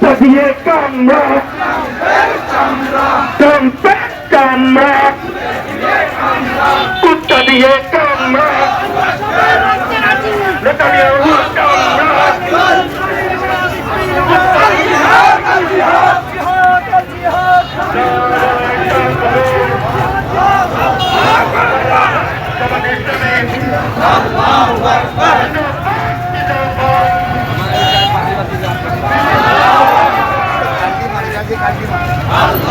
কুত্তা দিয়ে কামড়া টম্পে চামড়া কুত্তা দিয়ে কামড়া নেতানিয়াহুর কামড়া আল্লাহু